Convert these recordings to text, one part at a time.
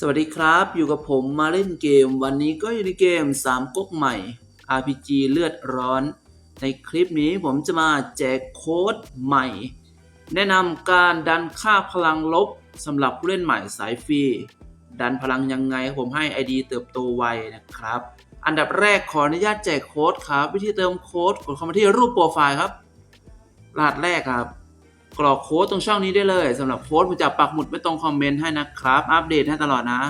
สวัสดีครับ อยู่กับผมมาเล่นเกม วันนี้ก็อยู่ในเกม 3ก๊กใหม่ RPG เลือดร้อน ในคลิปนี้ผมจะมาแจกโค้ดใหม่ แนะนำการดันค่าพลังลบสำหรับผู้เล่นใหม่สายฟรี ดันพลังยังไงผมให้ ID เติบโตไวนะครับ อันดับแรกขออนุญาตแจกโค้ดครับ วิธีเติมโค้ดกดเข้ามาที่รูปโปรไฟล์ครับรหัสแรกครับ กรอกโค้ดตรงช่องนี้ได้เลยสำหรับโค้ดผมจะปักหมุดไว้ตรงคอมเมนต์ให้นะครับ อัปเดตให้ตลอดนะ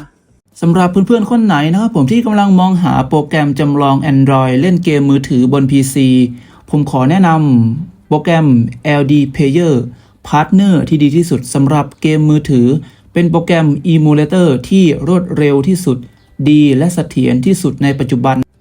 สำหรับเพื่อนๆ คนไหนนะครับผมที่กำลังมองหาโปรแกรมจำลอง Android เล่นเกมมือถือบน PC ผมขอแนะนำโปรแกรม LD Player Partner ที่ดีที่สุดสำหรับเกมมือถือ เป็นโปรแกรม Emulator ที่รวดเร็วที่สุด ดีและเสถียรที่สุดในปัจจุบัน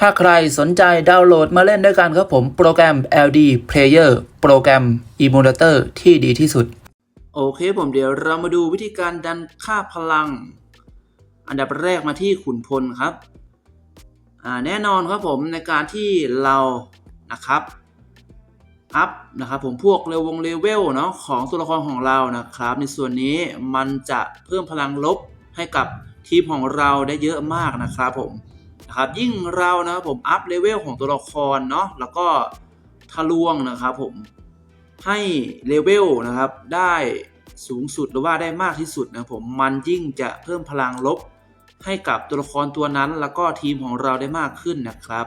ถ้าใครสนใจดาวน์โหลดมาเล่นด้วยกันครับผมโปรแกรม LD Player โปรแกรม Emulator ที่ดีที่สุด โอเคผมเดี๋ยวเรามาดูวิธีการดันค่าพลัง อันดับแรกมาที่ขุนพลครับแน่นอนครับผมในการที่เรานะครับอัพนะครับผมพวกเลวงเลเวลเนาะของตัวละครของเรานะครับ ในส่วนนี้มันจะเพิ่มพลังลบให้กับทีมของเราได้เยอะมากนะครับผม นะครับยิ่งเรานะครับผมอัพเลเวลของตัวละครเนาะแล้วก็ทะลวงนะครับผมให้เลเวลนะครับได้สูงสุดหรือว่าได้มากที่สุดนะผมมันยิ่งจะเพิ่มพลังลบให้กับตัวละครตัวนั้น แล้วก็ทีมของเราได้มากขึ้นนะครับ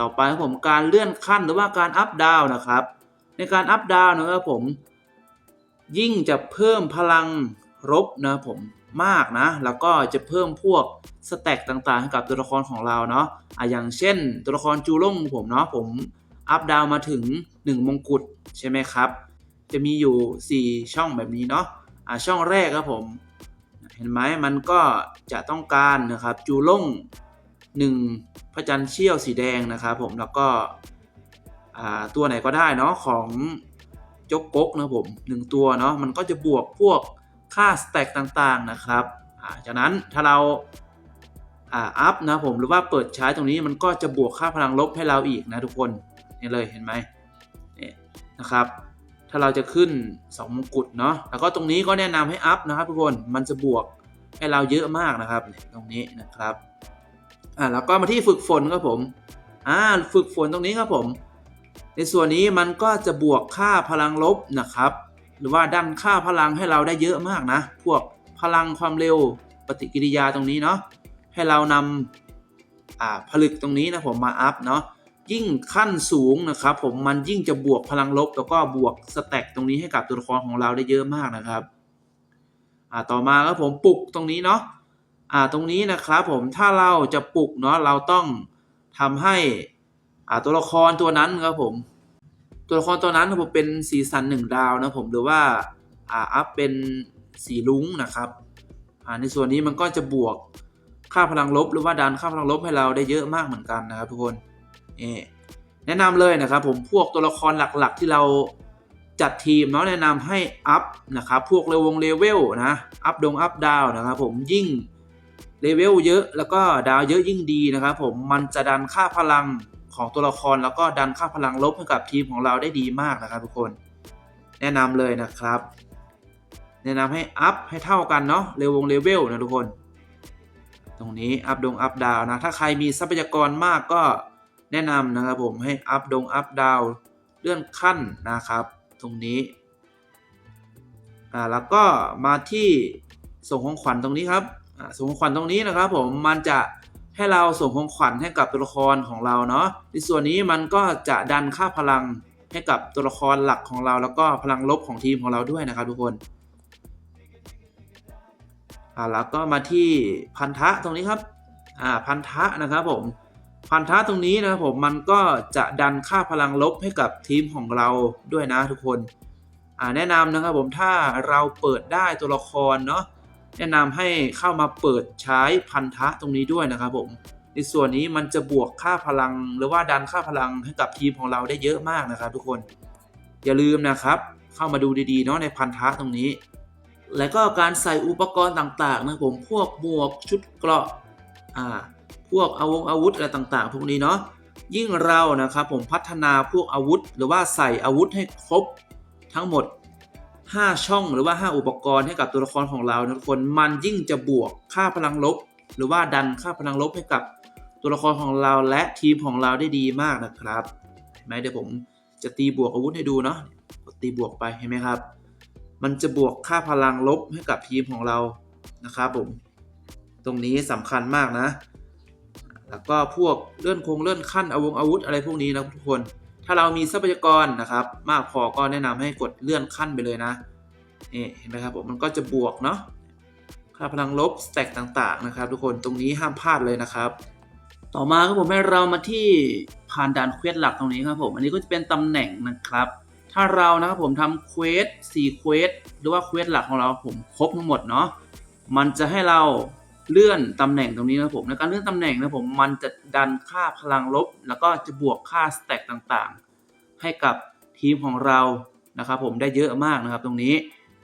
ต่อไปครับผมการเลื่อนขั้นหรือว่าการอัพดาวนะครับ ในการอัพดาวนะครับผมยิ่งจะเพิ่มพลังรบนะครับผม มากนะ แล้วก็จะเพิ่มพวกสแต็กต่างๆให้กับตัวละครของเราเนาะอะอย่างเช่น ตัวละครจูล่งผมเนาะผมอัพดาวมาถึง 1 มงกุฎใช่ไหมครับ จะมีอยู่ 4 ช่องแบบนี้เนาะอ่าช่องแรกครับผม เห็นไหมมันก็จะต้องการนะครับจูล่ง 1 พระจันทร์เชี่ยวสีแดงนะครับผมแล้วก็อ่าตัวไหนก็ได้เนาะของจกกกนะผมหนึ่งตัวเนาะมันก็จะบวกพวก ค่าสแต็กต่างๆนะครับจากนั้นถ้าเราอ่าอัพนะผมหรือว่าเปิดใช้ตรงนี้มันก็จะบวกค่าพลังลบให้เราอีกนะทุกคนนี่เลยเห็นไหมนี่นะครับถ้าเราจะขึ้น 2 มงกุฎเนาะแล้วก็ตรงนี้ก็แนะนำให้อัพนะครับทุกคนมันจะบวกให้เราเยอะมากนะครับตรงนี้นะครับอ่าแล้วก็มาที่ฝึกฝนครับผมอ่าฝึกฝนตรงนี้ครับผม ในส่วนนี้มันก็จะบวกค่าพลังลบนะครับ หรือว่าดันค่าพลังให้เราได้เยอะมากนะ พวกพลังความเร็วปฏิกิริยาตรงนี้เนาะให้เรานำผลึกตรงนี้นะผมมาอัพเนาะยิ่งขั้นสูงนะครับผมมันยิ่งจะบวกพลังลบ แล้วก็บวกสแต็กตรงนี้ให้กับตัวละครของเราได้เยอะมากนะครับอ่าต่อมาครับผมปลุกตรงนี้เนาะอ่าตรงนี้นะครับผมถ้าเราจะปลุกเนาะเราต้องทำให้อ่าตัวละครตัวนั้นครับผม ตัวละครตัวนั้นผมเป็นสีสันหนึ่งดาวนะผมหรือว่าอ่าอัพเป็นสีลุ้งนะครับอ่าในส่วนนี้มันก็จะบวกค่าพลังลบหรือว่าดันค่าพลังลบให้เราได้เยอะมากเหมือนกันนะครับทุกคนนี่แนะนำเลยนะครับผมพวกตัวละครหลักๆที่เราจัดทีมเนาะแนะนำให้อัพนะครับพวกเลวงเลเวลนะอัพดงอัพดาวนะครับผมยิ่งเลเวลเยอะแล้วก็ดาวเยอะยิ่งดีนะครับผมมันจะดันค่าพลัง ของตัวละครแล้วก็ดันค่าพลังลบให้กับทีมของเราได้ดีมากนะครับทุกคน แนะนำเลยนะครับ แนะนำให้อัพให้เท่ากันเนาะเลวงเลเวลนะทุกคน ตรงนี้อัพดงอัพดาวนะถ้าใครมีทรัพยากรมากก็แนะนำนะครับผมให้อัพดงอัพดาวเลื่อนขั้นนะครับ ตรงนี้อ่าแล้วก็มาที่ส่งของขวัญตรงนี้ครับส่งของขวัญตรงนี้นะครับผมมันจะ ให้เราส่งของขวัญให้กับตัวละครของเราเนาะในส่วนนี้มันก็จะดันค่าพลังให้กับตัวละครหลักของเรา แล้วก็พลังลบของทีมของเราด้วยนะครับทุกคนอ่าแล้วก็มาที่พันธะตรงนี้ครับอ่าพันธะนะครับผมพันธะตรงนี้นะครับผมมันก็จะดันค่าพลังลบให้กับทีมของเราด้วยนะทุกคนอ่าแนะนำนะครับผมถ้าเราเปิดได้ตัวละครเนาะ แนะนำให้เข้ามาเปิดใช้พันธะตรงนี้ด้วยนะครับผมในส่วนนี้มันจะบวกค่าพลัง หรือว่าดันค่าพลังให้กับทีมของเราได้เยอะมากนะครับ ทุกคนอย่าลืมนะครับ เข้ามาดูดีๆเนาะในพันธะตรงนี้ แล้วก็การใส่อุปกรณ์ต่างๆนะผมพวกหมวกชุดเกราะอ่าพวกอาวงอาวุธอะไรต่างๆ พวกนี้เนาะยิ่งเรานะครับผมพัฒนาพวกอาวุธ หรือว่าใส่อาวุธให้ครบทั้งหมด 5 ช่องหรือว่า 5 อุปกรณ์ให้กับตัวละครของเรานะทุกคนมันยิ่งจะบวกค่าพลังลบ หรือว่าดันค่าพลังลบให้กับตัวละครของเราและทีมของเราได้ดีมากนะครับเห็นไหมเดี๋ยวผมจะตีบวกอาวุธให้ดูเนาะกดตีบวกไปเห็นไหมครับ มันจะบวกค่าพลังลบให้กับทีมของเรานะครับผมตรงนี้สำคัญมากนะ แล้วก็พวกเลื่อนคงเลื่อนขั้นอาวงอาวุธอะไรพวกนี้นะทุกคน ถ้าเรามีทรัพยากรนะครับ มากพอก็แนะนำให้กดเลื่อนขั้นไปเลยนะนี่เห็นไหมครับผมมันก็จะบวกเนาะค่าพลังลบสแต็กต่างๆนะครับ ทุกคนตรงนี้ห้ามพลาดเลยนะครับ ต่อมาครับผมให้เรามาที่ผ่านด่านเควสหลักตรงนี้ครับผม อันนี้ก็จะเป็นตำแหน่งนะครับ ถ้าเรานะครับผมทำเควส4เควสหรือว่าเควสหลักของเราผมครบทั้งหมดเนาะมันจะให้เรา เลื่อนตำแหน่งตรงนี้นะผมในการเลื่อนตำแหน่งนะผมมันจะดันค่าพลังลบ แล้วก็จะบวกค่าสแต็กต่างๆ ให้กับทีมของเรานะครับผมได้เยอะมากนะครับตรงนี้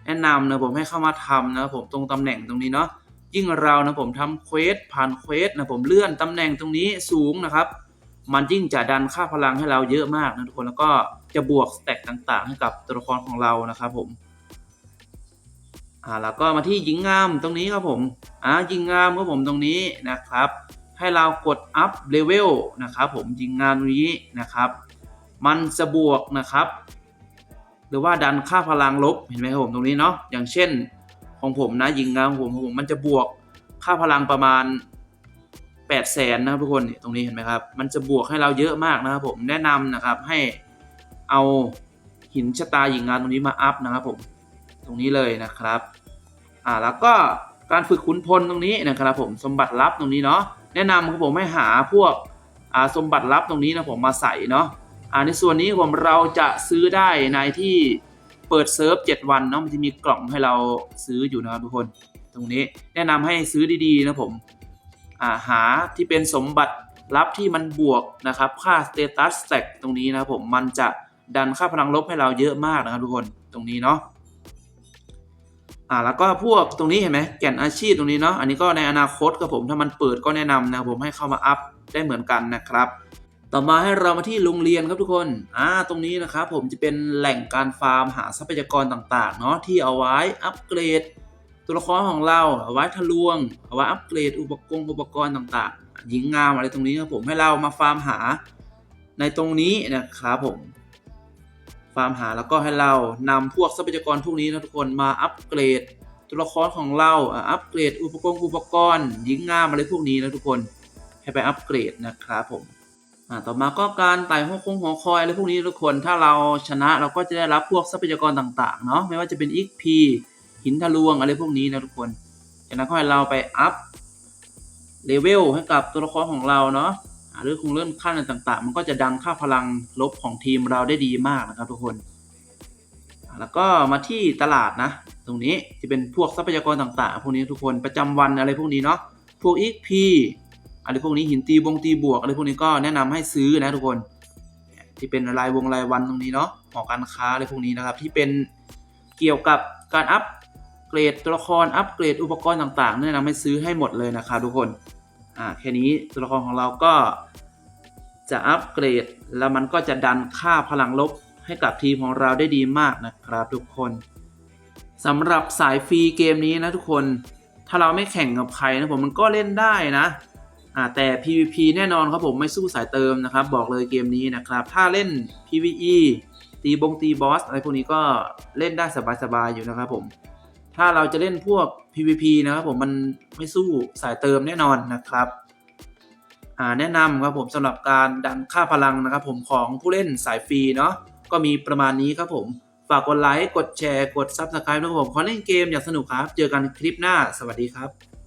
แนะนำนะผมให้เข้ามาทำนะครับผมตรงตำแหน่งตรงนี้เนาะยิ่งเรานะผมทำเควสผ่านเควสนะผมเลื่อนตำแหน่งตรงนี้สูงนะครับ มันยิ่งจะดันค่าพลังให้เราเยอะมากนะทุกคนแล้วก็จะบวกสแต็กต่างๆ ให้กับตัวละครของเรานะครับผม อ่าแล้วก็มาที่หญิงงามตรงนี้ครับผมอ่าหญิงงามครับผมตรงนี้นะครับ ให้เรากดอัพเลเวลนะครับผมหญิงงามตรงนี้นะครับ มันจะบวกนะครับ หรือว่าดันค่าพลังลบเห็นไหมครับผมตรงนี้เนาะอย่างเช่นของผมนะหญิงงามของผมของผมมันจะบวกค่าพลังประมาณ8 0 0แสนนะครับทุกคนนี่ตรงนี้เห็นไหมครับ มันจะบวกให้เราเยอะมากนะครับผมแนะนำนะครับให้เอาหินชะตาหญิงงานตรงนี้มาอัพนะครับผม ตรงนี้เลยนะครับอ่าแล้วก็การฝึกขุนพลตรงนี้นะครับผมสมบัติลับตรงนี้เนาะแนะนำครับผมให้หาพวกอ่าสมบัติลับตรงนี้นะผมมาใส่เนาะอ่าในส่วนนี้ผมเราจะซื้อได้ในที่เปิดเซิร์ฟ7วันเนาะมันจะมีกล่องให้เราซื้ออยู่นะครับทุกคนตรงนี้แนะนำให้ซื้อดีๆนะผมอ่าหาที่เป็นสมบัติลับที่มันบวกนะครับค่า status stack ตรงนี้นะครับผมมันจะดันค่าพลังลบให้เราเยอะมากนะครับทุกคนตรงนี้เนาะ อ่าแล้วก็พวกตรงนี้เห็นไหมแก่นอาชีพตรงนี้เนาะอันนี้ก็ในอนาคตครับผมถ้ามันเปิดก็แนะนำนะครับผมให้เข้ามาอัพได้เหมือนกันนะครับ ต่อมาให้เรามาที่โรงเรียนครับทุกคนอ่าตรงนี้นะครับผมจะเป็นแหล่งการฟาร์มหาทรัพยากรต่างๆเนาะที่เอาไว้อัปเกรด ตัวละครของเราเอาไว้ทะลวงเอาไว้อัปเกรดอุปกรณ์อุปกรณ์ต่างๆหญิงงามอะไรตรงนี้ครับผมให้เรามาฟาร์มหาในตรงนี้นะครับผม ฟาร์มหาแล้วก็ให้เรานำพวกทรัพยากรพวกนี้นะทุกคนมาอัปเกรด ตัวละครของเราอัปเกรดอุปกรณ์อุปกรณ์หญิงงามอะไรพวกนี้นะทุกคนให้ไปอัปเกรดนะครับผมต่อมาก็การไต่หัวคงหัวคอยอะไรพวกนี้ทุกคน ถ้าเราชนะเราก็จะได้รับพวกทรัพยากรต่างๆเนาะไม่ว่าจะเป็น XP หินทะลวงอะไรพวกนี้นะทุกคนจากนั้นก็ให้เราไปอัพเลเวลให้กับตัวละครของเราเนาะ หรือคงเลื่อนขั้นอะไรต่างๆ มันก็จะดันค่าพลังลบของทีมเราได้ดีมากนะครับทุกคน แล้วก็มาที่ตลาดนะ ตรงนี้จะเป็นพวกทรัพยากรต่างๆ พวกนี้ทุกคนประจำวันอะไรพวกนี้เนาะ พวก XP อะไรพวกนี้หินตีบงตีบวกอะไรพวกนี้ก็แนะนำให้ซื้อนะทุกคน ที่เป็นรายวงรายวันตรงนี้เนาะหอการค้าอะไรพวกนี้นะครับที่เป็นเกี่ยวกับการอัพเกรดตัวละครอัพเกรดอุปกรณ์ต่างๆแนะนำให้ซื้อให้หมดเลยนะครับทุกคน อ่าแค่นี้ตัวละครของเราก็จะอัพเกรด แล้วมันก็จะดันค่าพลังลบให้กับทีมของเราได้ดีมากนะครับทุกคนสำหรับสายฟรีเกมนี้นะทุกคนถ้าเราไม่แข่งกับใครนะผมมันก็เล่นได้นะอ่าแต่ PVP แน่นอนครับผมไม่สู้สายเติมนะครับ บอกเลยเกมนี้นะครับ ถ้าเล่น PVE ตีบงตีบอสอะไรพวกนี้ก็เล่นได้สบายๆอยู่นะครับผม ถ้าเราจะเล่นพวก PVP นะครับผมมันไม่สู้สายเติมแน่นอนนะครับอ่าแนะนำครับผมสำหรับการดันค่าพลังนะครับผมของผู้เล่นสายฟรีเนาะก็มีประมาณนี้ครับผมฝากกดไลค์ กดแชร์ กด Subscribe นะครับผมขอเล่นเกมอย่างสนุกครับ เจอกันคลิปหน้า สวัสดีครับ